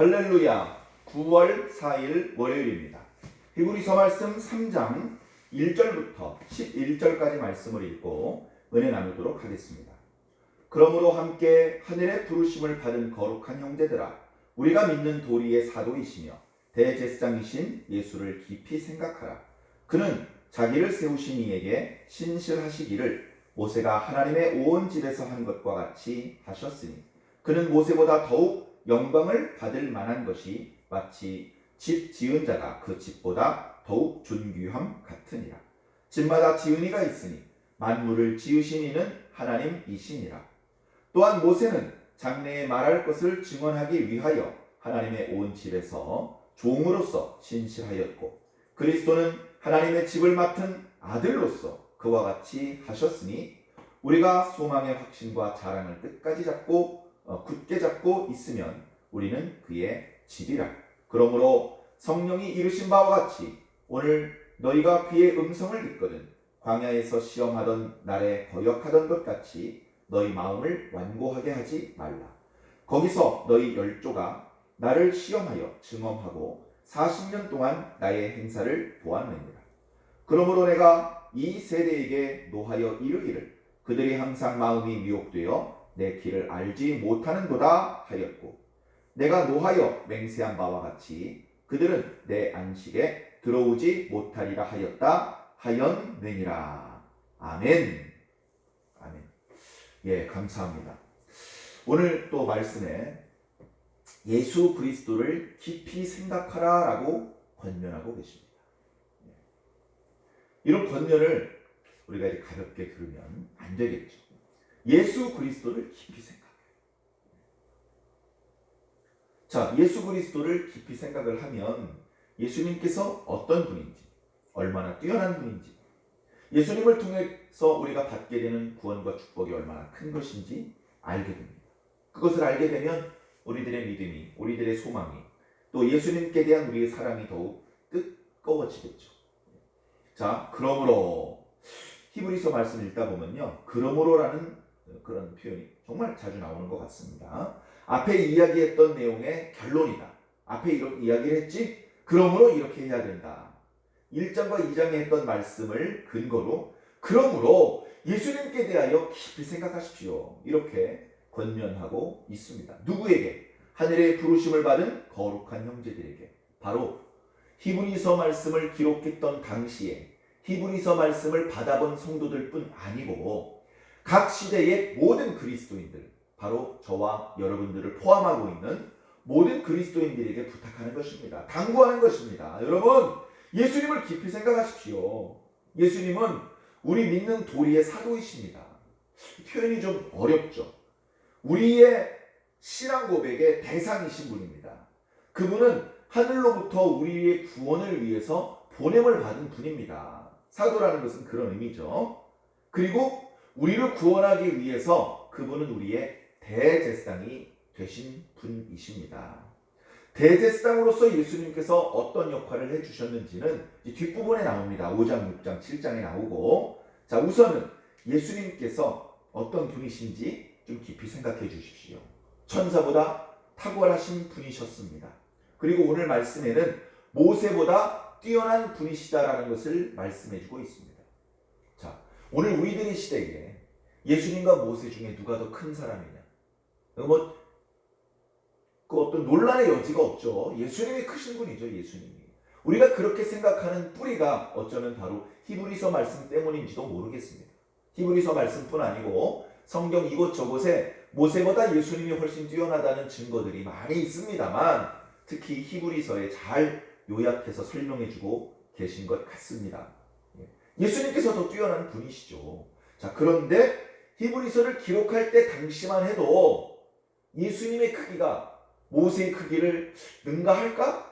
할렐루야. 9월 4일 월요일입니다. 히브리서 말씀 3장 1절부터 11절까지 말씀을 읽고 은혜 나누도록 하겠습니다. 그러므로 함께 하늘의 부르심을 받은 거룩한 형제들아 우리가 믿는 도리의 사도이시며 대제사장이신 예수를 깊이 생각하라. 그는 자기를 세우신 이에게 신실하시기를 모세가 하나님의 온 집에서 한 것과 같이 하셨으니 그는 모세보다 더욱 영광을 받을 만한 것이 마치 집 지은 자가 그 집보다 더욱 존귀함 같으니라. 집마다 지은이가 있으니 만물을 지으신 이는 하나님이시니라. 또한 모세는 장래에 말할 것을 증언하기 위하여 하나님의 온 집에서 종으로서 신실하였고 그리스도는 하나님의 집을 맡은 아들로서 그와 같이 하셨으니 우리가 소망의 확신과 자랑을 끝까지 잡고 어, 굳게 잡고 있으면 우리는 그의 집이라. 그러므로 성령이 이르신 바와 같이 오늘 너희가 그의 음성을 듣거든 광야에서 시험하던 날에 거역하던 것 같이 너희 마음을 완고하게 하지 말라. 거기서 너희 열조가 나를 시험하여 증언하고 40년 동안 나의 행사를 보았느니라. 그러므로 내가 이 세대에게 노하여 이르기를 그들이 항상 마음이 미혹되어 내 길을 알지 못하는도다 하였고 내가 노하여 맹세한 바와 같이 그들은 내 안식에 들어오지 못하리라 하였다 하였느니라. 아멘. 아멘. 예 감사합니다. 오늘 또 말씀에 예수 그리스도를 깊이 생각하라라고 권면하고 계십니다. 예. 이런 권면을 우리가 이제 가볍게 들으면 안 되겠죠 예수 그리스도를 깊이 생각해요. 자, 예수 그리스도를 깊이 생각을 하면 예수님께서 어떤 분인지, 얼마나 뛰어난 분인지, 예수님을 통해서 우리가 받게 되는 구원과 축복이 얼마나 큰 것인지 알게 됩니다. 그것을 알게 되면 우리들의 믿음이, 우리들의 소망이, 또 예수님께 대한 우리의 사랑이 더욱 뜨거워지겠죠. 자, 그러므로 히브리서 말씀 읽다 보면요. 그러므로라는 그런 표현이 정말 자주 나오는 것 같습니다. 앞에 이야기했던 내용의 결론이다. 앞에 이런 이야기를 했지? 그러므로 이렇게 해야 된다. 1장과 2장에 했던 말씀을 근거로 그러므로 예수님께 대하여 깊이 생각하십시오. 이렇게 권면하고 있습니다. 누구에게? 하늘의 부르심을 받은 거룩한 형제들에게. 바로 히브리서 말씀을 기록했던 당시에 히브리서 말씀을 받아본 성도들 뿐 아니고 각 시대의 모든 그리스도인들, 바로 저와 여러분들을 포함하고 있는 모든 그리스도인들에게 부탁하는 것입니다. 당부하는 것입니다. 여러분, 예수님을 깊이 생각하십시오. 예수님은 우리 믿는 도리의 사도이십니다. 표현이 좀 어렵죠. 우리의 신앙 고백의 대상이신 분입니다. 그분은 하늘로부터 우리의 구원을 위해서 보냄을 받은 분입니다. 사도라는 것은 그런 의미죠. 그리고 우리를 구원하기 위해서 그분은 우리의 대제사장이 되신 분이십니다. 대제사장으로서 예수님께서 어떤 역할을 해주셨는지는 뒷부분에 나옵니다. 5장, 6장, 7장에 나오고 자 우선은 예수님께서 어떤 분이신지 좀 깊이 생각해 주십시오. 천사보다 탁월하신 분이셨습니다. 그리고 오늘 말씀에는 모세보다 뛰어난 분이시다라는 것을 말씀해 주고 있습니다. 자, 오늘 우리들의 시대에 예수님과 모세 중에 누가 더 큰 사람이냐? 뭐, 그 어떤 논란의 여지가 없죠. 예수님이 크신 분이죠, 예수님이. 우리가 그렇게 생각하는 뿌리가 어쩌면 바로 히브리서 말씀 때문인지도 모르겠습니다. 히브리서 말씀뿐 아니고 성경 이곳저곳에 모세보다 예수님이 훨씬 뛰어나다는 증거들이 많이 있습니다만 특히 히브리서에 잘 요약해서 설명해주고 계신 것 같습니다. 예수님께서 더 뛰어난 분이시죠. 자, 그런데 히브리서를 기록할 때 당시만 해도 예수님의 크기가 모세의 크기를 능가할까?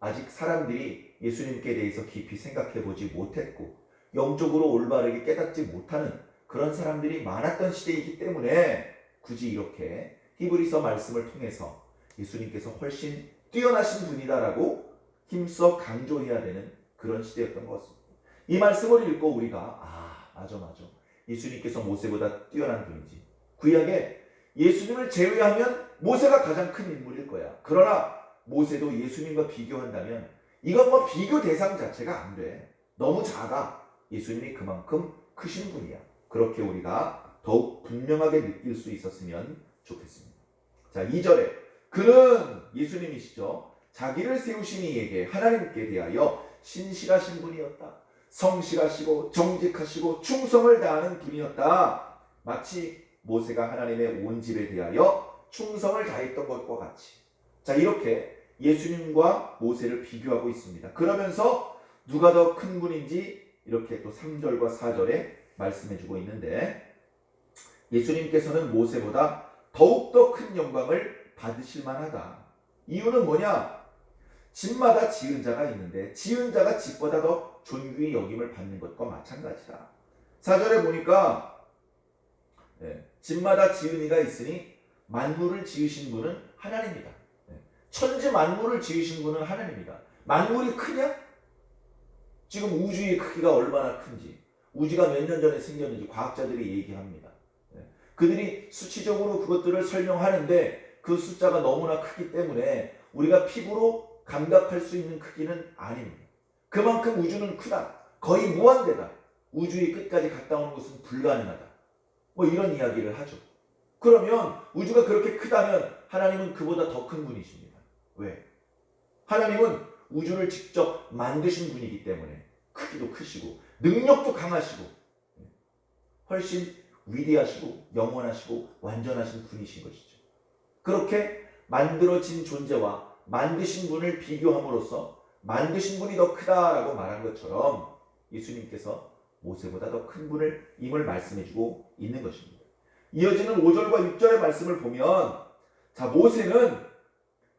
아직 사람들이 예수님께 대해서 깊이 생각해 보지 못했고 영적으로 올바르게 깨닫지 못하는 그런 사람들이 많았던 시대이기 때문에 굳이 이렇게 히브리서 말씀을 통해서 예수님께서 훨씬 뛰어나신 분이다라고 힘써 강조해야 되는 그런 시대였던 것 같습니다. 이 말씀을 읽고 우리가 아 맞아 맞아 예수님께서 모세보다 뛰어난 분이지 구약에 예수님을 제외하면 모세가 가장 큰 인물일 거야. 그러나 모세도 예수님과 비교한다면 이건 뭐 비교 대상 자체가 안 돼. 너무 작아. 예수님이 그만큼 크신 분이야. 그렇게 우리가 더욱 분명하게 느낄 수 있었으면 좋겠습니다. 자, 2절에 그는 예수님이시죠. 자기를 세우신 이에게 하나님께 대하여 신실하신 분이었다. 성실하시고 정직하시고 충성을 다하는 분이었다. 마치 모세가 하나님의 온 집에 대하여 충성을 다했던 것과 같이. 자, 이렇게 예수님과 모세를 비교하고 있습니다. 그러면서 누가 더 큰 분인지 이렇게 또 3절과 4절에 말씀해 주고 있는데 예수님께서는 모세보다 더욱더 큰 영광을 받으실 만하다. 이유는 뭐냐? 집마다 지은 자가 있는데 지은 자가 집보다 더 존귀히 여김을 받는 것과 마찬가지다. 4절에 보니까 예, 집마다 지은 이가 있으니 만물을 지으신 분은 하나님이다. 예, 천지 만물을 지으신 분은 하나님이다. 만물이 크냐? 지금 우주의 크기가 얼마나 큰지 우주가 몇 년 전에 생겼는지 과학자들이 얘기합니다. 예, 그들이 수치적으로 그것들을 설명하는데 그 숫자가 너무나 크기 때문에 우리가 피부로 감각할 수 있는 크기는 아닙니다. 그만큼 우주는 크다. 거의 무한대다. 우주의 끝까지 갔다 오는 것은 불가능하다. 뭐 이런 이야기를 하죠. 그러면 우주가 그렇게 크다면 하나님은 그보다 더 큰 분이십니다. 왜? 하나님은 우주를 직접 만드신 분이기 때문에 크기도 크시고 능력도 강하시고 훨씬 위대하시고 영원하시고 완전하신 분이신 것이죠. 그렇게 만들어진 존재와 만드신 분을 비교함으로써 만드신 분이 더 크다라고 말한 것처럼 예수님께서 모세보다 더 큰 분을 임을 말씀해주고 있는 것입니다. 이어지는 5절과 6절의 말씀을 보면 자 모세는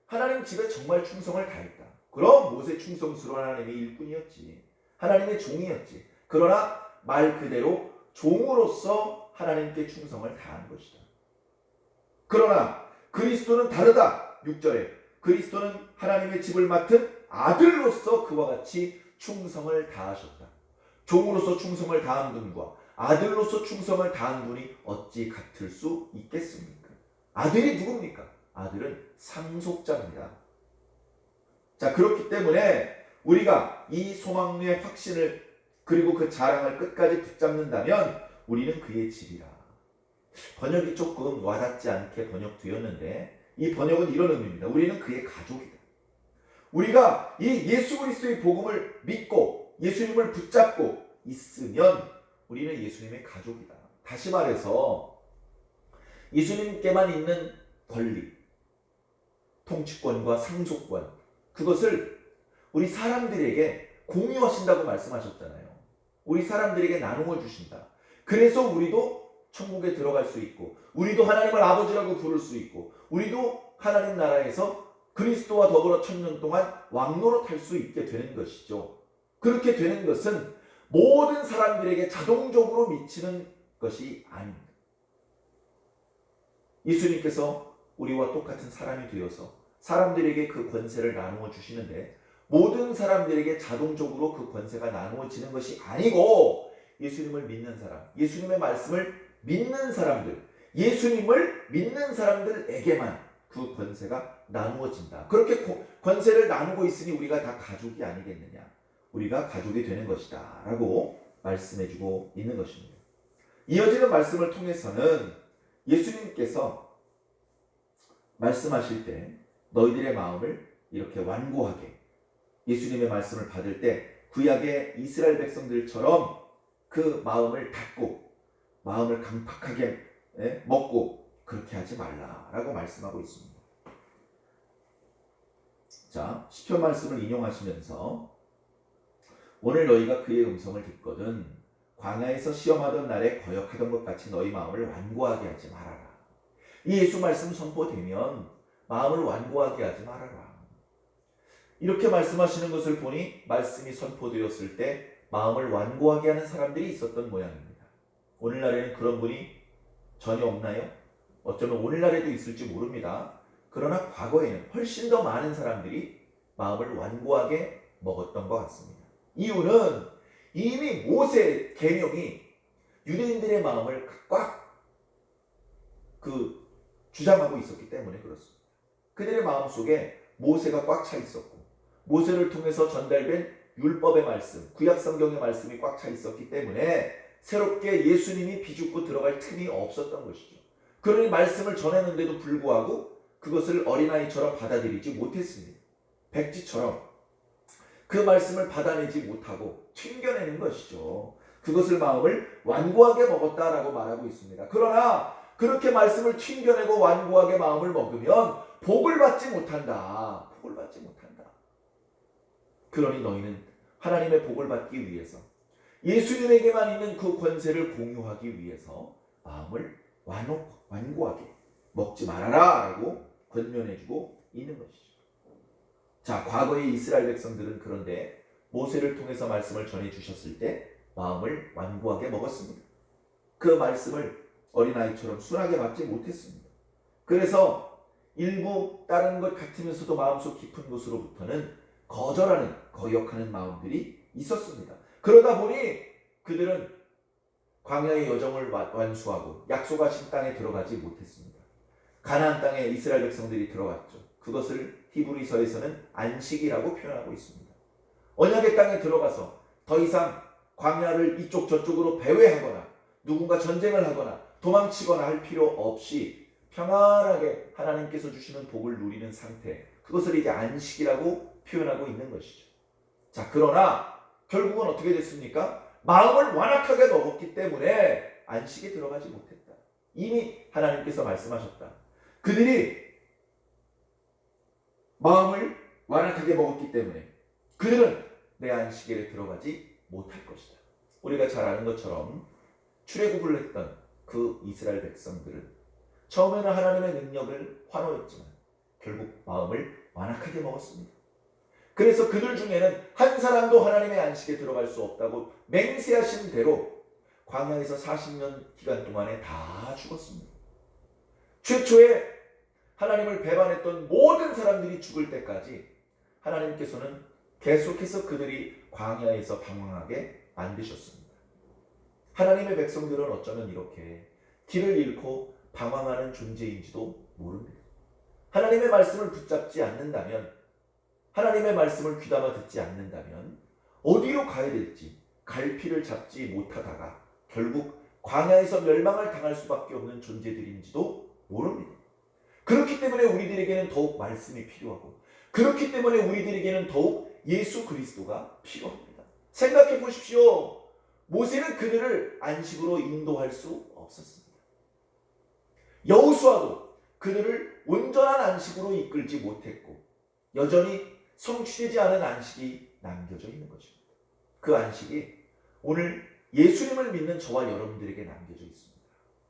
하나님 집에 정말 충성을 다했다. 그럼 모세 충성스러운 하나님의 일꾼이었지. 하나님의 종이었지. 그러나 말 그대로 종으로서 하나님께 충성을 다한 것이다. 그러나 그리스도는 다르다. 6절에 그리스도는 하나님의 집을 맡은 아들로서 그와 같이 충성을 다하셨다. 종으로서 충성을 다한 분과 아들로서 충성을 다한 분이 어찌 같을 수 있겠습니까? 아들이 누굽니까? 아들은 상속자입니다. 자, 그렇기 때문에 우리가 이 소망의 확신을 그리고 그 자랑을 끝까지 붙잡는다면 우리는 그의 집이라. 번역이 조금 와닿지 않게 번역되었는데 이 번역은 이런 의미입니다. 우리는 그의 가족이다. 우리가 이 예수 그리스도의 복음을 믿고 예수님을 붙잡고 있으면 우리는 예수님의 가족이다. 다시 말해서 예수님께만 있는 권리, 통치권과 상속권 그것을 우리 사람들에게 공유하신다고 말씀하셨잖아요. 우리 사람들에게 나누어 주신다. 그래서 우리도 천국에 들어갈 수 있고, 우리도 하나님을 아버지라고 부를 수 있고, 우리도 하나님 나라에서 그리스도와 더불어 천년 동안 왕노릇 할 수 있게 되는 것이죠. 그렇게 되는 것은 모든 사람들에게 자동적으로 미치는 것이 아닙니다. 예수님께서 우리와 똑같은 사람이 되어서 사람들에게 그 권세를 나누어 주시는데 모든 사람들에게 자동적으로 그 권세가 나누어지는 것이 아니고 예수님을 믿는 사람, 예수님의 말씀을 믿는 사람들, 예수님을 믿는 사람들에게만 그 권세가 나누어진다. 그렇게 권세를 나누고 있으니 우리가 다 가족이 아니겠느냐. 우리가 가족이 되는 것이다. 라고 말씀해주고 있는 것입니다. 이어지는 말씀을 통해서는 예수님께서 말씀하실 때 너희들의 마음을 이렇게 완고하게 예수님의 말씀을 받을 때 구약의 이스라엘 백성들처럼 그 마음을 닫고 마음을 강팍하게 예, 먹고 그렇게 하지 말라라고 말씀하고 있습니다. 자, 시편 말씀을 인용하시면서 오늘 너희가 그의 음성을 듣거든 광야에서 시험하던 날에 거역하던 것 같이 너희 마음을 완고하게 하지 말아라. 이 예수 말씀 선포되면 마음을 완고하게 하지 말아라. 이렇게 말씀하시는 것을 보니 말씀이 선포되었을 때 마음을 완고하게 하는 사람들이 있었던 모양입니다. 오늘날에는 그런 분이 전혀 없나요? 어쩌면 오늘날에도 있을지 모릅니다. 그러나 과거에는 훨씬 더 많은 사람들이 마음을 완고하게 먹었던 것 같습니다. 이유는 이미 모세 계명이 유대인들의 마음을 꽉 그 주장하고 있었기 때문에 그렇습니다. 그들의 마음 속에 모세가 꽉 차 있었고 모세를 통해서 전달된 율법의 말씀, 구약 성경의 말씀이 꽉 차 있었기 때문에 새롭게 예수님이 비죽고 들어갈 틈이 없었던 것이죠. 그러니 말씀을 전했는데도 불구하고 그것을 어린아이처럼 받아들이지 못했습니다. 백지처럼 그 말씀을 받아내지 못하고 튕겨내는 것이죠. 그것을 마음을 완고하게 먹었다라고 말하고 있습니다. 그러나 그렇게 말씀을 튕겨내고 완고하게 마음을 먹으면 복을 받지 못한다. 복을 받지 못한다. 그러니 너희는 하나님의 복을 받기 위해서 예수님에게만 있는 그 권세를 공유하기 위해서 마음을 완고하게 먹지 말아라 라고 권면해주고 있는 것이죠. 자, 과거의 이스라엘 백성들은 그런데 모세를 통해서 말씀을 전해 주셨을 때 마음을 완고하게 먹었습니다. 그 말씀을 어린아이처럼 순하게 받지 못했습니다. 그래서 일부 다른 것 같으면서도 마음속 깊은 곳으로부터는 거절하는, 거역하는 마음들이 있었습니다. 그러다 보니 그들은 광야의 여정을 와- 완수하고 약속하신 땅에 들어가지 못했습니다. 가나안 땅에 이스라엘 백성들이 들어갔죠. 그것을 히브리서에서는 안식이라고 표현하고 있습니다. 언약의 땅에 들어가서 더 이상 광야를 이쪽 저쪽으로 배회하거나 누군가 전쟁을 하거나 도망치거나 할 필요 없이 평안하게 하나님께서 주시는 복을 누리는 상태 그것을 이제 안식이라고 표현하고 있는 것이죠. 자 그러나 결국은 어떻게 됐습니까? 마음을 완악하게 먹었기 때문에 안식에 들어가지 못했다. 이미 하나님께서 말씀하셨다. 그들이 마음을 완악하게 먹었기 때문에 그들은 내 안식에 들어가지 못할 것이다. 우리가 잘 아는 것처럼 출애굽을 했던 그 이스라엘 백성들은 처음에는 하나님의 능력을 환호했지만 결국 마음을 완악하게 먹었습니다. 그래서 그들 중에는 한 사람도 하나님의 안식에 들어갈 수 없다고 맹세하신 대로 광야에서 40년 기간 동안에 다 죽었습니다. 최초에 하나님을 배반했던 모든 사람들이 죽을 때까지 하나님께서는 계속해서 그들이 광야에서 방황하게 만드셨습니다. 하나님의 백성들은 어쩌면 이렇게 길을 잃고 방황하는 존재인지도 모릅니다. 하나님의 말씀을 붙잡지 않는다면, 하나님의 말씀을 귀담아 듣지 않는다면, 어디로 가야 될지 갈피를 잡지 못하다가 결국 광야에서 멸망을 당할 수밖에 없는 존재들인지도 모릅니다. 그렇기 때문에 우리들에게는 더욱 말씀이 필요하고, 그렇기 때문에 우리들에게는 더욱 예수 그리스도가 필요합니다. 생각해 보십시오. 모세는 그들을 안식으로 인도할 수 없었습니다. 여호수아도 그들을 온전한 안식으로 이끌지 못했고 여전히 성취되지 않은 안식이 남겨져 있는 것입니다. 그 안식이 오늘 예수님을 믿는 저와 여러분들에게 남겨져 있습니다.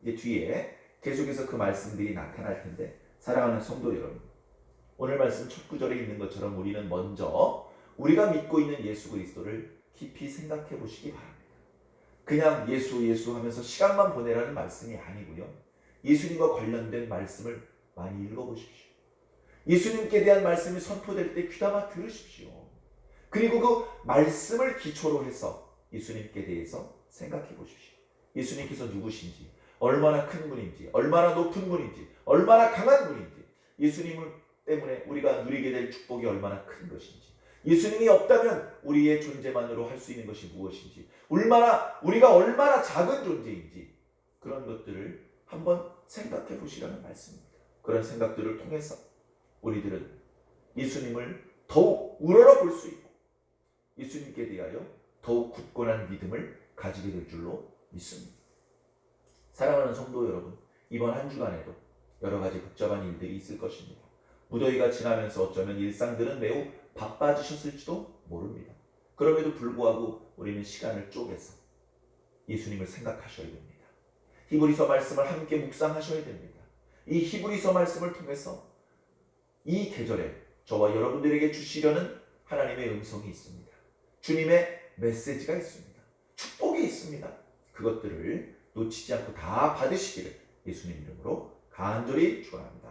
이제 뒤에 계속해서 그 말씀들이 나타날 텐데 사랑하는 성도 여러분 오늘 말씀 첫 구절에 있는 것처럼 우리는 먼저 우리가 믿고 있는 예수 그리스도를 깊이 생각해 보시기 바랍니다. 그냥 예수 예수 하면서 시간만 보내라는 말씀이 아니고요. 예수님과 관련된 말씀을 많이 읽어보십시오. 예수님께 대한 말씀이 선포될 때 귀담아 들으십시오. 그리고 그 말씀을 기초로 해서 예수님께 대해서 생각해 보십시오. 예수님께서 누구신지, 얼마나 큰 분인지, 얼마나 높은 분인지, 얼마나 강한 분인지, 예수님을 때문에 우리가 누리게 될 축복이 얼마나 큰 것인지, 예수님이 없다면 우리의 존재만으로 할 수 있는 것이 무엇인지, 얼마나 우리가 얼마나 작은 존재인지 그런 것들을 한번 생각해 보시라는 말씀입니다. 그런 생각들을 통해서 우리들은 예수님을 더욱 우러러 볼 수 있고 예수님께 대하여 더욱 굳건한 믿음을 가지게 될 줄로 믿습니다. 사랑하는 성도 여러분, 이번 한 주간에도 여러 가지 복잡한 일들이 있을 것입니다. 무더위가 지나면서 어쩌면 일상들은 매우 바빠지셨을지도 모릅니다. 그럼에도 불구하고 우리는 시간을 쪼개서 예수님을 생각하셔야 됩니다. 히브리서 말씀을 함께 묵상하셔야 됩니다. 이 히브리서 말씀을 통해서 이 계절에 저와 여러분들에게 주시려는 하나님의 음성이 있습니다. 주님의 메시지가 있습니다. 축복이 있습니다. 그것들을 놓치지 않고 다 받으시기를 예수님 이름으로 간절히 축원합니다.